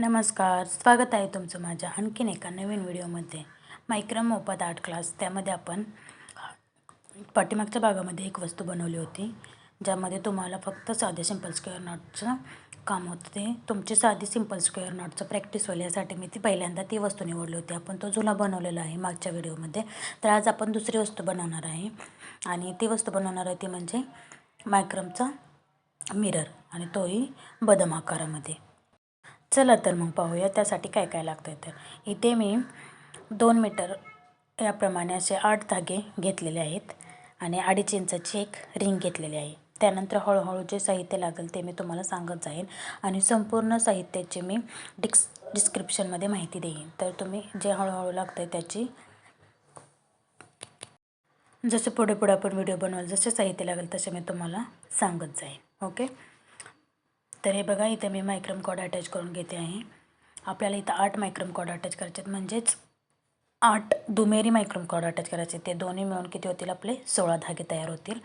नमस्कार स्वागत आहे तुमचं माझ्या आणखीन एका नवीन व्हिडिओमध्ये. मायक्रम मोफत आर्ट क्लास. त्यामध्ये आपण पाठीमागच्या भागामध्ये एक वस्तू बनवली होती ज्यामध्ये तुम्हाला फक्त साधे सिंपल स्क्वेअर नॉटचं काम होतं ते. तुमची साधी सिंपल स्क्वेअर नॉटचं प्रॅक्टिस होईल यासाठी मी ती पहिल्यांदा ती वस्तू निवडली होती. आपण तो जुना बनवलेला आहे मागच्या व्हिडिओमध्ये. तर आज आपण दुसरी वस्तू बनवणार आहे आणि ती वस्तू बनवणार आहे ती म्हणजे मायक्रमचा मिरर आणि तोही बदम आकारामध्ये. चला तर मग पाहूया त्यासाठी काय काय लागतं आहे तर. इथे मी दोन मीटर याप्रमाणे असे आठ धागे घेतलेले आहेत आणि अडीच इंचाची एक रिंग घेतलेली आहे. त्यानंतर हळूहळू जे साहित्य लागेल ते मी तुम्हाला सांगत जाईन आणि संपूर्ण साहित्याची मी डिक्स डिस्क्रिप्शनमध्ये माहिती देईन. तर तुम्ही जे हळूहळू लागतं आहे त्याची जसे पुढे पुढे आपण व्हिडिओ बनवाल जसे साहित्य लागेल तसे मी तुम्हाला सांगत जाईन. ओके? तर हे बघा इथं मी मायक्रम कॉड अटॅच करून घेते आहे. आपल्याला इथं आठ मायक्रम कॉड अटॅच करायचे आहेत म्हणजेच आठ दुमेरी मायक्रम कॉड अटॅच करायचे. ते दोन्ही मिळून किती होतील आपले? सोळा धागे तयार होतील.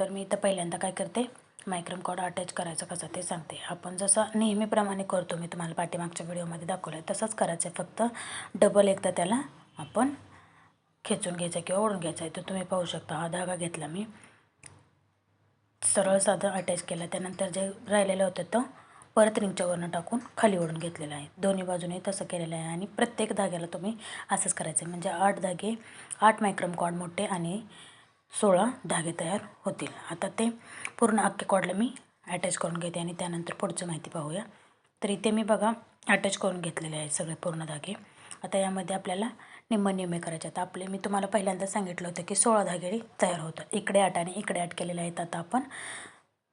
तर मी इथं पहिल्यांदा काय करते? मायक्रम कॉड अटॅच करायचं कसं ते सांगते. आपण जसं नेहमीप्रमाणे करतो मी तुम्हाला पाठीमागच्या व्हिडिओमध्ये दाखवलं आहे तसंच करायचं आहे फक्त डबल एकदा त्याला आपण खेचून घ्यायचं किंवा ओढून घ्यायचं आहे तर तुम्ही पाहू शकता हा धागा घेतला मी. सरळ साधं अटॅच केला. त्यानंतर जे राहिलेलं होतं तर परत रिंगच्यावरनं टाकून खाली ओढून घेतलेलं आहे. दोन्ही बाजूने तसं केलेलं आहे आणि प्रत्येक धाग्याला तुम्ही असंच करायचं आहे. म्हणजे आठ धागे आठ मायक्रम कॉड मोठे आणि सोळा धागे तयार होतील. आता ते पूर्ण अख्खे कॉडला मी अटॅच करून घेते आणि त्यानंतर पुढचं माहिती पाहूया. तर इथे मी बघा अटॅच करून घेतलेले आहे सगळे पूर्ण धागे. आता यामध्ये आपल्याला निम्म निम्मे करायचे. आहेत आपले मी तुम्हाला पहिल्यांदा सांगितलं होतं की सोळा धागे तयार होतात. इकडे आठ आणि इकडे आठ केलेले आहेत. आता आपण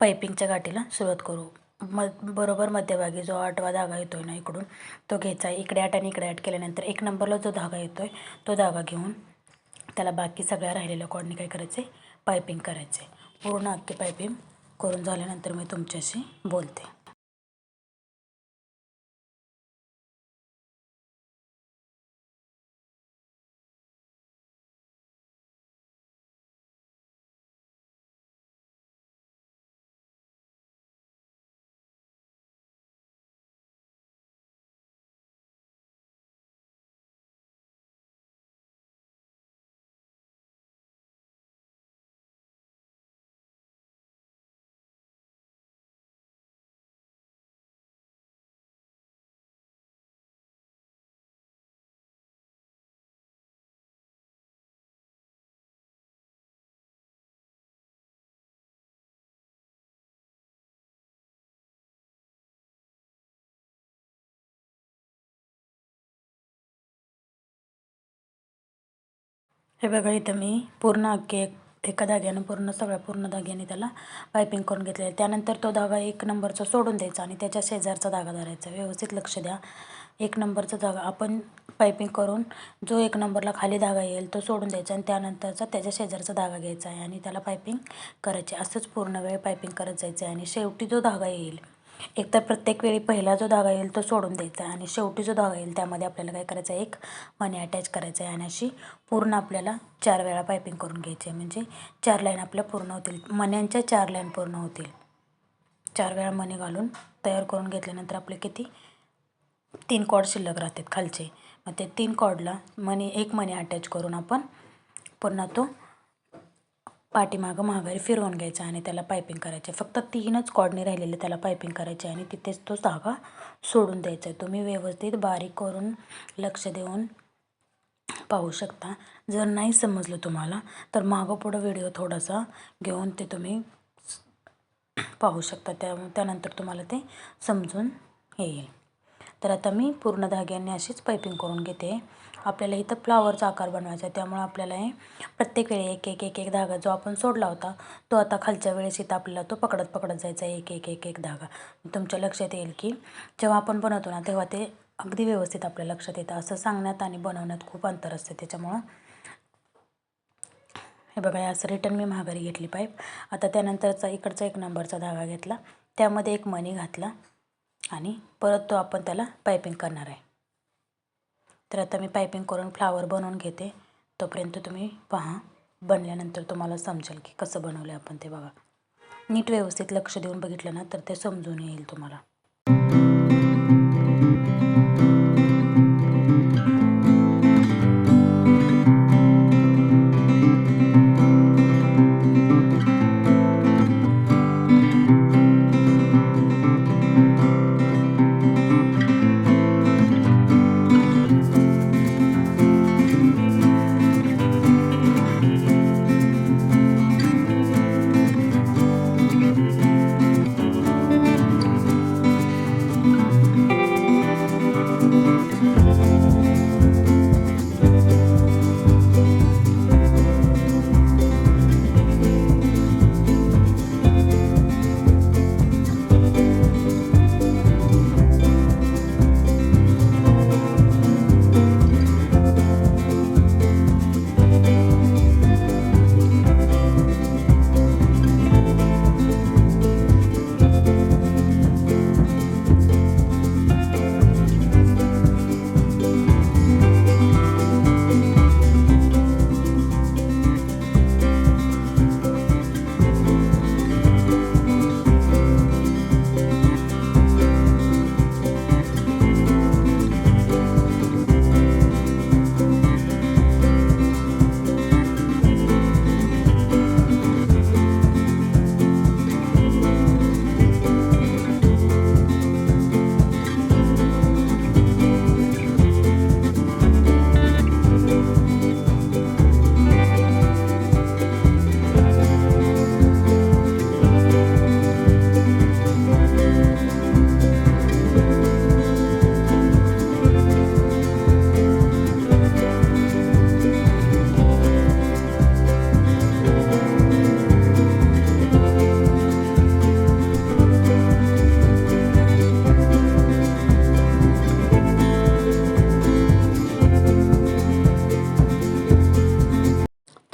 पायपिंगच्या गाठीला सुरुवात करू. म बरोबर मध्यभागी जो आठवा धागा येतो आहे ना इकडून तो घ्यायचा आहे. इकडे आठ आणि इकडे आठ केल्यानंतर एक नंबरला जो धागा येतो आहे तो धागा घेऊन त्याला बाकी सगळ्या राहिलेल्या कॉडने काय करायचं? आहे पायपिंग करायचं. आहे पूर्ण अख्खी पायपिंग करून झाल्यानंतर मी तुमच्याशी बोलते. हे बघा इथं मी पूर्ण अख्खे एक एका धाग्यानं पूर्ण सगळ्या पूर्ण धाग्याने त्याला पायपिंग करून घेतलेलं त्यानंतर तो धागा एक नंबरचा सोडून द्यायचा आणि त्याच्या शेजारचा धागा धरायचा. व्यवस्थित लक्ष द्या. एक नंबरचा धागा आपण पायपिंग करून जो एक नंबरला खाली धागा येईल तो सोडून द्यायचा आणि त्यानंतरचा त्याच्या शेजारचा धागा घ्यायचा आहे आणि त्याला पायपिंग करायची असंच पूर्ण वेळ पायपिंग करत जायचं आहे आणि शेवटी जो धागा येईल. एकतर प्रत्येक वेळी पहिला जो धागा येईल तो सोडून द्यायचा आहे आणि शेवटी जो धागा येईल त्यामध्ये आपल्याला काय करायचं आहे? एक मनी अटॅच करायचं आहे आणि अशी पूर्ण आपल्याला चार वेळा पायपिंग करून घ्यायची आहे. म्हणजे चार लाईन आपल्या पूर्ण होतील. मण्यांच्या चार लाईन पूर्ण होतील. चार वेळा मणी घालून तयार करून घेतल्यानंतर आपले किती? तीन कॉड शिल्लक राहतात खालचे. मग ते तीन कॉडला मनी एक मनी अटॅच करून आपण पुन्हा तो पाठीमागं माघारी फिरवून घ्यायचा आणि त्याला पायपिंग करायचे. फक्त तीनच कॉडने राहिलेले त्याला पायपिंग करायचे आणि तिथेच तो धागा सोडून द्यायचा. आहे तुम्ही व्यवस्थित बारीक करून लक्ष देऊन पाहू शकता. जर नाही समजलं तुम्हाला तर मागं पुढं व्हिडिओ थोडासा घेऊन ते तुम्ही पाहू शकता. त्या त्यानंतर तुम्हाला ते समजून येईल. तर आता मी पूर्ण धाग्यांनी अशीच पायपिंग करून घेते. आपल्याला इथं फ्लावरचा आकार बनवायचा आहे. त्यामुळे आपल्याला हे प्रत्येक वेळी एक एक एक एक धागा जो आपण सोडला होता तो आता खालच्या वेळेस इथं आपल्याला तो पकडत पकडत जायचा एक एक एक एक धागा. तुमच्या लक्षात येईल की जेव्हा आपण बनवतो ना तेव्हा ते अगदी व्यवस्थित आपल्या लक्षात येतं. असं सांगण्यात आणि बनवण्यात खूप अंतर असते. त्याच्यामुळं हे बघा असं रिटर्न मी महागारी घेतली पाईप आता त्यानंतरचा इकडचा एक नंबरचा धागा घेतला. त्यामध्ये एक मणी घातला. आणि परत तो आपण त्याला पायपिंग करणार आहे. तर आता मी पायपिंग करून फ्लावर बनवून घेते. तोपर्यंत तुम्ही पहा बनल्यानंतर तुम्हाला समजेल की कसं बनवलं आहे आपण ते बघा. नीट व्यवस्थित लक्ष देऊन बघितलं ना तर ते समजून येईल तुम्हाला.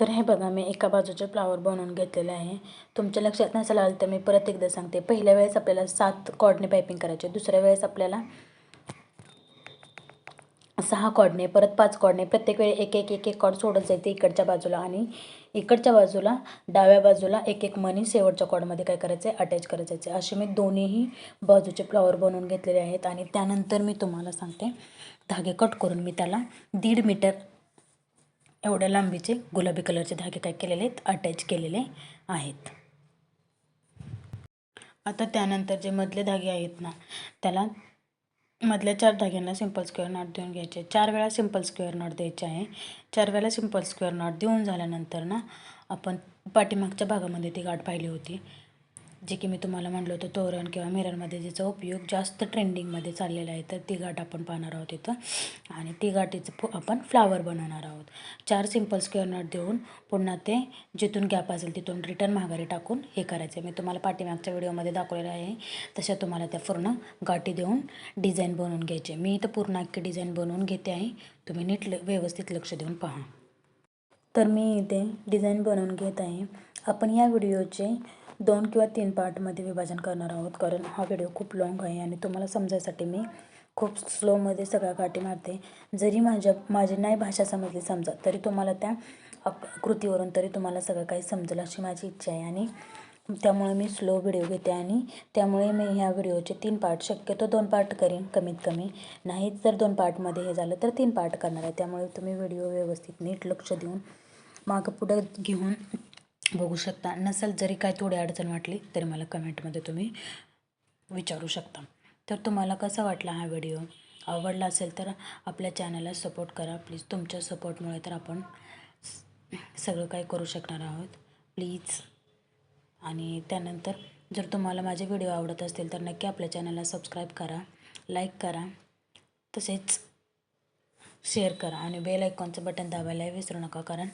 तर हे बघा मी एका बाजूचे फ्लावर बनवून घेतलेले आहे. तुमच्या लक्षात नसेल आलं तर मी परत एकदा सांगते. पहिल्या वेळेस आपल्याला सात कॉडने पायपिंग करायचे. दुसऱ्या वेळेस आपल्याला सहा कॉडने परत पाच कॉडने प्रत्येक वेळी एक एक एक एक कॉड सोडत जायचे इकडच्या बाजूला आणि इकडच्या बाजूला डाव्या बाजूला एक एक मनी शेवटच्या कॉडमध्ये काय करायचं? आहे अटॅच करायचं आहे असे मी दोन्हीही बाजूचे फ्लावर बनवून घेतलेले आहेत आणि त्यानंतर मी तुम्हाला सांगते धागे कट करून मी त्याला दीड मीटर एवढ्या लांबीचे गुलाबी कलरचे धागे काय केलेले आहेत? अटॅच केलेले आहेत. आता त्यानंतर जे मधले धागे आहेत ना त्याला मधल्या चार धाग्यांना सिंपल स्क्वेअर नॉट देऊन घ्यायचे चार वेळा सिंपल स्क्वेअर नॉट द्यायचे आहे. चार वेळा सिंपल स्क्वेअर नॉट देऊन झाल्यानंतर ना आपण पाठीमागच्या भागामध्ये ती गाठ पाहिली होती. जे की मी तुम्हाला म्हटलं होतं तोरण किंवा मिररमध्ये ज्याचा उपयोग जास्त ट्रेंडिंगमध्ये चाललेला आहे तर ती गाठ आपण पाहणार आहोत इथं. आणि ती गाठीचं फु आपण फ्लावर बनवणार आहोत. चार सिंपल स्क्वेअर नट देऊन पुन्हा ते जिथून गॅप असेल तिथून रिटर्न माघारी टाकून हे करायचं मी तुम्हाला पाठीमागच्या व्हिडिओमध्ये दाखवलेलं आहे. तशा तुम्हाला त्या पूर्ण गाठी देऊन डिझाईन बनवून घ्यायचे मी इथं पूर्ण अख्खी डिझाईन बनवून घेते आहे. तुम्ही नीट ल व्यवस्थित लक्ष देऊन पहा. तर मी इथे डिझाईन बनवून घेत आहे. आपण या व्हिडिओचे दोन किंवा तीन पार्टमध्ये विभाजन करणार आहोत. कारण हा व्हिडिओ खूप लाँग आहे आणि तुम्हाला समजायसाठी मी खूप स्लोमध्ये सगळ्या गाठी मारते. जरी माझ्या माझी नाही भाषा समजली समजा तरी तुम्हाला त्या कृतीवरून तरी तुम्हाला सगळं काही समजेल अशी माझी इच्छा आहे. आणि त्यामुळे मी स्लो व्हिडिओ घेते आणि त्यामुळे मी ह्या व्हिडिओचे तीन पार्ट शक्यतो दोन पार्ट करीन कमीत कमी. नाहीच जर दोन पार्टमध्ये हे झालं तर तीन पार्ट करणार आहे. त्यामुळे तुम्ही व्हिडिओ व्यवस्थित नीट लक्ष देऊन मागं पुढं घेऊन बघू शकता. नसेल जरी काय थोडी अडचण वाटली तरी मला कमेंटमध्ये तुम्ही विचारू शकता. तर तुम्हाला कसा वाटला हा व्हिडिओ? आवडला असेल तर आपल्या चॅनलला सपोर्ट करा. प्लीज तुमच्या सपोर्टमुळे तर आपण सगळं काही करू शकणार आहोत. प्लीज. आणि त्यानंतर जर तुम्हाला माझे व्हिडिओ आवडत असतील तर नक्की आपल्या चॅनलला सबस्क्राईब करा लाईक करा तसेच शेअर करा आणि बेल आयकॉनचं बटन दाबायला विसरू नका कारण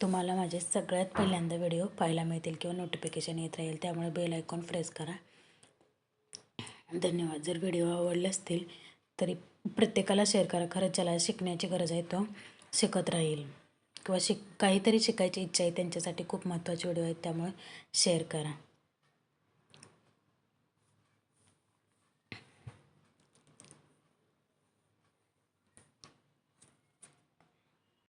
तुम्हाला माझे सगळ्यात पहिल्यांदा व्हिडिओ पाहायला मिळतील किंवा नोटिफिकेशन येत राहील त्यामुळे बेल आयकॉन प्रेस करा. धन्यवाद. जर व्हिडिओ आवडले असतील तरी प्रत्येकाला शेअर करा. खरंच ज्याला शिकण्याची गरज आहे तो शिकत राहील. किंवा शिक काहीतरी शिकायची इच्छा आहे त्यांच्यासाठी खूप महत्त्वाचे व्हिडिओ आहेत त्यामुळे शेअर करा.